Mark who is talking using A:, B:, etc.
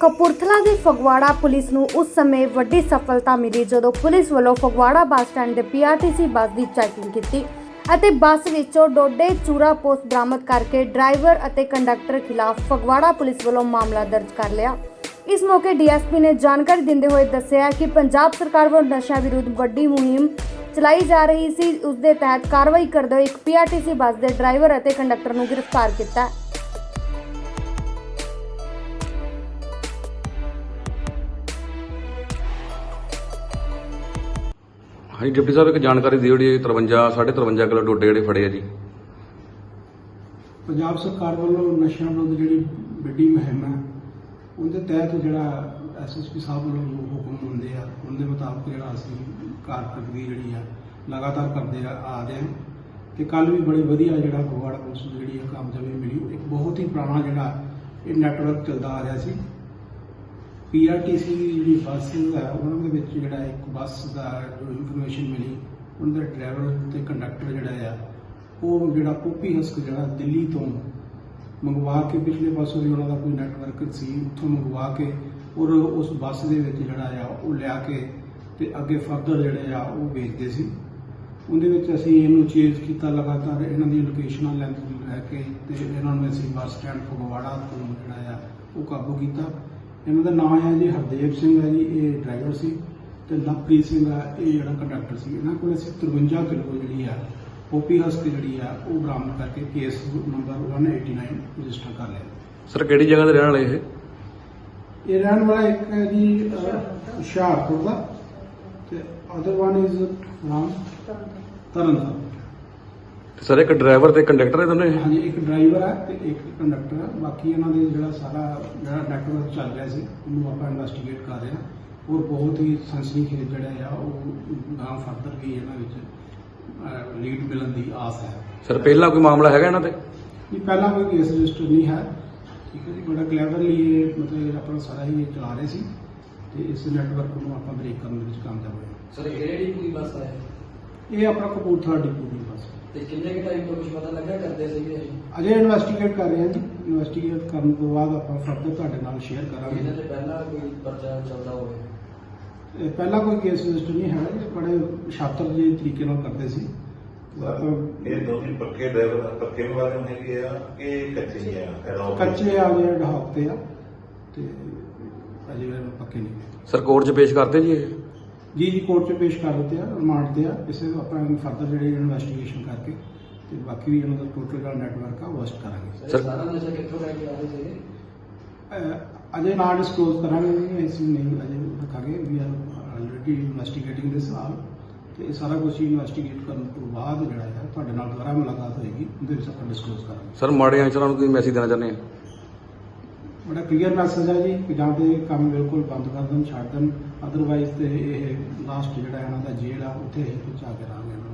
A: ਕਪੂਰਥਲਾ ਦੇ ਫਗਵਾੜਾ ਪੁਲਿਸ ਨੂੰ ਉਸ ਸਮੇਂ ਵੱਡੀ ਸਫਲਤਾ ਮਿਲੀ ਜਦੋਂ ਪੁਲਿਸ ਵੱਲੋਂ ਫਗਵਾੜਾ ਬੱਸ ਸਟੈਂਡ ਦੇ ਪੀਆਰਟੀਸੀ ਬੱਸ ਦੀ ਚੈਕਿੰਗ ਕੀਤੀ ਅਤੇ ਬੱਸ ਵਿੱਚੋਂ ਡੋਡੇ, ਚੂਰਾ ਪੋਸਟ ਬਰਾਮਦ ਕਰਕੇ ਡਰਾਈਵਰ ਅਤੇ ਕੰਡਕਟਰ ਖਿਲਾਫ ਫਗਵਾੜਾ ਪੁਲਿਸ ਵੱਲੋਂ ਮਾਮਲਾ ਦਰਜ ਕਰ ਲਿਆ। ਇਸ ਮੌਕੇ ਡੀਐਸਪੀ ਨੇ ਜਾਣਕਾਰੀ ਦਿੰਦੇ ਹੋਏ ਦੱਸਿਆ ਕਿ ਪੰਜਾਬ ਸਰਕਾਰ ਵੱਲੋਂ ਨਸ਼ਾ ਵਿਰੁੱਧ ਵੱਡੀ ਮੁਹਿੰਮ ਚਲਾਈ ਜਾ ਰਹੀ ਸੀ। ਉਸ ਦੇ ਤਹਿਤ ਕਾਰਵਾਈ ਕਰਦੇ ਹੋਏ ਇੱਕ ਪੀਆਰਟੀਸੀ ਬੱਸ ਦੇ ਡਰਾਈਵਰ ਅਤੇ ਕੰਡਕਟਰ ਨੂੰ ਗ੍ਰਿਫਤਾਰ ਕੀਤਾ।
B: ਹਾਂਜੀ, ਡਿਪਟੀ ਸਾਹਿਬ ਇੱਕ ਜਾਣਕਾਰੀ ਦਿਓ ਜੀ 53 53 ਕਿਲੋ ਡੋਡੇ ਜਿਹੜੇ ਫੜੇ ਆ ਜੀ।
C: ਪੰਜਾਬ ਸਰਕਾਰ ਵੱਲੋਂ ਨਸ਼ਿਆਂ ਵਿਰੁੱਧ ਜਿਹੜੀ ਵੱਡੀ ਮੁਹਿੰਮ ਹੈ, ਉਹਦੇ ਤਹਿਤ ਜਿਹੜਾ ਐਸਐਸਪੀ ਸਾਹਿਬ ਵੱਲੋਂ ਜੋ ਹੁਕਮ ਹੁੰਦੇ ਆ, ਉਹਦੇ ਮੁਤਾਬਕ ਜਿਹੜਾ ਅਸੀਂ ਕਾਰਕਰਦਗੀ ਜਿਹੜੀ ਆ, ਲਗਾਤਾਰ ਕਰਦੇ ਆ ਆ ਰਹੇ ਹਾਂ। ਤੇ ਕੱਲ ਵੀ ਬੜੀ ਵਧੀਆ ਜਿਹੜਾ ਫਗਵਾੜਾ ਪੁਲਿਸ ਨੂੰ ਜਿਹੜੀ ਆ, ਕਾਮਯਾਬੀ ਮਿਲੀ। ਇੱਕ ਬਹੁਤ ਹੀ ਪੁਰਾਣਾ ਜਿਹੜਾ ਇਹ ਨੈਟਵਰਕ ਚੱਲਦਾ ਆ ਰਿਹਾ ਸੀ। ਪੀਆਰਟੀਸੀ ਦੀ ਜਿਹੜੀ ਬੱਸ ਹੈ, ਉਹਨਾਂ ਦੇ ਵਿੱਚ ਜਿਹੜਾ ਇੱਕ ਬੱਸ ਦਾ ਜੋ ਇਨਫੋਰਮੇਸ਼ਨ ਮਿਲੀ। ਉਹਨਾਂ ਦਾ ਡਰਾਈਵਰ ਤੇ ਕੰਡਕਟਰ ਜਿਹੜਾ ਆ, ਉਹ ਜਿਹੜਾ ਪੋਪੀ ਹਸਕ ਜਿਹੜਾ ਦਿੱਲੀ ਤੋਂ ਮੰਗਵਾ ਕੇ ਪਿਛਲੇ ਪਾਸੋਂ ਵੀ ਉਹਨਾਂ ਦਾ ਕੋਈ ਨੈਟਵਰਕ ਸੀ, ਉੱਥੋਂ ਮੰਗਵਾ ਕੇ ਔਰ ਉਸ ਬੱਸ ਦੇ ਵਿੱਚ ਜਿਹੜਾ ਆ, ਉਹ ਲਿਆ ਕੇ ਤੇ ਅੱਗੇ ਫਰਦਰ ਜਿਹੜੇ ਆ, ਉਹ ਵੇਚਦੇ ਸੀ। ਉਹਦੇ ਵਿੱਚ ਅਸੀਂ ਇਹਨੂੰ ਚੇਂਜ ਕੀਤਾ ਲਗਾਤਾਰ, ਇਹਨਾਂ ਦੀ ਲੋਕੇਸ਼ਨਾਂ ਲੈਂਥ ਲੈ ਕੇ ਤੇ ਇਹਨਾਂ ਨੂੰ ਅਸੀਂ ਬੱਸ ਸਟੈਂਡ ਫਗਵਾੜਾ ਤੋਂ ਜਿਹੜਾ ਆ, ਉਹ ਕਾਬੂ ਕੀਤਾ। ਇਹਨਾਂ ਦਾ ਨਾਮ ਹੈ ਜੀ ਹਰਦੇਵ ਸਿੰਘ ਹੈ ਜੀ ਇਹ ਡਰਾਈਵਰ ਸੀ ਤੇ ਲਵਪ੍ਰੀਤ ਸਿੰਘ ਆ ਇਹ ਜਿਹੜਾ ਕੰਡਕਟਰ ਸੀ। ਇਹਨਾਂ ਕੋਲ ਅਸੀਂ 53 ਕਿਲੋ ਜਿਹੜੀ ਆ ਓਪੀ ਹਸਕ ਜਿਹੜੀ ਆ ਉਹ ਬਰਾਮਦ ਕਰਕੇ ਕੇਸ ਨੰਬਰ 189 ਰਜਿਸਟਰ ਕਰ ਲਿਆ।
B: ਸਰ ਕਿਹੜੀ ਜਗ੍ਹਾ ਦੇ ਰਹਿਣ ਵਾਲੇ ਇਹ?
C: ਇਹ ਰਹਿਣ ਵਾਲਾ ਇੱਕ ਹੈ ਜੀ ਹੁਸ਼ਿਆਰਪੁਰ। ਦਾ ਤੇ ਅਦਰ ਵਨ ਇਜ਼ ਨਾਮ ਤਰਨਤਾਰਨ।
B: ਤੇ ਸਰ ਇੱਕ ਡਰਾਈਵਰ ਤੇ ਕੰਡਕਟਰ ਹੈ ਦੋਨੇ?
C: ਹਾਂਜੀ ਇੱਕ ਡਰਾਈਵਰ ਹੈ ਤੇ ਇੱਕ ਕੰਡਕਟਰ ਹੈ। ਬਾਕੀ ਇਹਨਾਂ ਦੇ ਜਿਹੜਾ ਸਾਰਾ ਜਿਹੜਾ ਨੈਟਵਰਕ ਚੱਲ ਰਿਹਾ ਸੀ ਉਹਨੂੰ ਆਪਾਂ ਇਨਵੈਸਟੀਗੇਟ ਕਰ ਰਹੇ ਹਾਂ। ਔਰ ਬਹੁਤ ਹੀ ਸਨਸਨੀਖੇਜ਼ ਜਿਹੜਾ ਆ ਉਹ ਗਾਂ ਫਰਦਰ ਵੀ ਇਹਨਾਂ ਵਿੱਚ ਲੀਡ ਮਿਲਣ ਦੀ ਆਸ ਹੈ।
B: ਸਰ ਪਹਿਲਾਂ ਕੋਈ ਮਾਮਲਾ ਹੈਗਾ ਇਹਨਾਂ ਤੇ?
C: ਇਹ ਪਹਿਲਾਂ ਕੋਈ ਕੇਸ ਰਜਿਸਟਰ ਨਹੀਂ ਹੈ। ਠੀਕ ਹੈ ਜੀ ਬੜਾ ਕਲੈਵਰਲੀ ਇਹ ਮਤਲਬ ਆਪਣਾ ਸਾਰਾ ਹੀ ਇਹ ਚਲਾ ਰਹੇ ਸੀ ਤੇ ਇਸ ਨੈਟਵਰਕ ਨੂੰ ਆਪਾਂ ਬ੍ਰੇਕ ਕਰਨ ਦੇ ਵਿੱਚ ਕਾਮਯਾਬ ਹੋਏ
D: ਸਰ ਕਿਹੜੀ ਪੂਰੀ ਬੱਸ ਹੈ
C: ਇਹ ਆਪਣਾ ਕਪੂਰਥਲਾ ਡਿਪੂ ਦੀ।
D: ਤੇ ਕਿੰਨੇ ਕੁ ਟਾਈਮ ਤੋਂ ਕੁਝ ਪਤਾ ਲੱਗਾ ਕਰਦੇ ਸੀਗੇ ਇਹ?
C: ਅਜੇ ਇਨਵੈਸਟੀਗੇਟ ਕਰ ਰਹੇ ਹਾਂ ਜੀ। ਇਨਵੈਸਟੀਗੇਟ ਕਰਨ ਤੋਂ ਬਾਅਦ ਆਪਾਂ ਫਰਦਰ ਤੁਹਾਡੇ ਨਾਲ ਸ਼ੇਅਰ ਕਰਾਂਗੇ।
D: ਇਹਨਾਂ ਤੇ ਪਹਿਲਾਂ ਕੋਈ ਪਰਚਾ ਚੱਲਦਾ ਹੋਵੇ?
C: ਇਹ ਪਹਿਲਾਂ ਕੋਈ ਕੇਸ ਰਜਿਸਟਰ ਨਹੀਂ ਹੈਗਾ ਜੀ। ਬੜੇ ਸ਼ਾਤਰ ਜਿਹੇ ਤਰੀਕੇ ਨਾਲ ਕਰਦੇ ਸੀ।
E: ਇਹ ਦੋਨੇ ਪੱਕੇ ਡਰਾਈਵਰ ਪੱਕੇ ਵਾਲੇ ਹੈਗੇ ਆ ਕਿ ਕੱਚੇ ਆ? ਐਡੋਪ
C: ਕੱਚੇ ਆ ਜਿਹੜੇ ਢਾਕ ਤੇ ਆ? ਤੇ ਅਜੇ ਪੱਕੇ ਨਹੀਂ।
B: ਸਰ ਕੋਰਟ 'ਚ ਪੇਸ਼ ਕਰਦੇ ਜੀ ਇਹ?
C: ਜੀ ਜੀ ਕੋਰਟ 'ਚ ਪੇਸ਼ ਕਰ ਦਿੱਤੇ ਆ ਰਿਮਾਂਡ ਤੇ ਆ। ਇਸੇ ਨੂੰ ਆਪਾਂ ਫਰਦਰ ਜਿਹੜੀ ਇਨਵੈਸਟੀਗੇਸ਼ਨ ਕਰਕੇ ਤੇ ਬਾਕੀ ਵੀ ਇਹਨਾਂ ਦਾ ਟੋਟਲ ਜਿਹੜਾ ਨੈਟਵਰਕ ਆ ਉਹ ਅਸਟ ਕਰਾਂਗੇ।
D: ਸਰ
C: ਸਰ
D: ਨਸ਼ਾ ਕਿੱਥੋਂ ਲੈ ਕੇ ਆ ਰਹੇ ਸੀਗੇ
C: ਅਜੇ ਨਾ ਡਿਸਕਲੋਜ਼ ਕਰਾਂਗੇ ਜੀ ਅਸੀਂ ਨਹੀਂ ਅਜੇ ਰੱਖਾਂਗੇ। We are already investigating this all ਤੇ ਇਹ ਸਾਰਾ ਕੁਝ ਇਨਵੈਸਟੀਗੇਟ ਕਰਨ ਤੋਂ ਬਾਅਦ ਜਿਹੜਾ ਹੈ ਤੁਹਾਡੇ ਨਾਲ ਦੁਬਾਰਾ ਮੁਲਾਕਾਤ ਹੋਏਗੀ ਉਹਦੇ ਵਿੱਚ ਆਪਾਂ ਡਿਸਕਲੋਜ਼ ਕਰਾਂਗੇ।
B: ਸਰ ਮਾੜੇ ਅੰਚਰਾਂ ਨੂੰ ਕੋਈ ਮੈਸੇਜ ਦੇਣਾ ਚਾਹੁੰਦੇ ਆ?
C: ਬੜਾ ਕਲੀਅਰ ਮੈਸੇਜ ਹੈ ਜੀ ਕਿ ਜਾਂ ਤੇ ਇਹ ਕੰਮ ਬਿਲਕੁਲ ਬੰਦ ਕਰ ਦੇਣ, ਛੱਡ ਦੇਣ। ਅਦਰਵਾਈਜ਼ ਤੇ ਇਹ ਲਾਸਟ ਜਿਹੜਾ ਇਹਨਾਂ ਦਾ ਜੇਲ੍ਹ ਆ, ਉੱਥੇ ਹੀ ਪਹੁੰਚਾ ਕੇ ਰਾਂਗੇ ਇਹਨਾਂ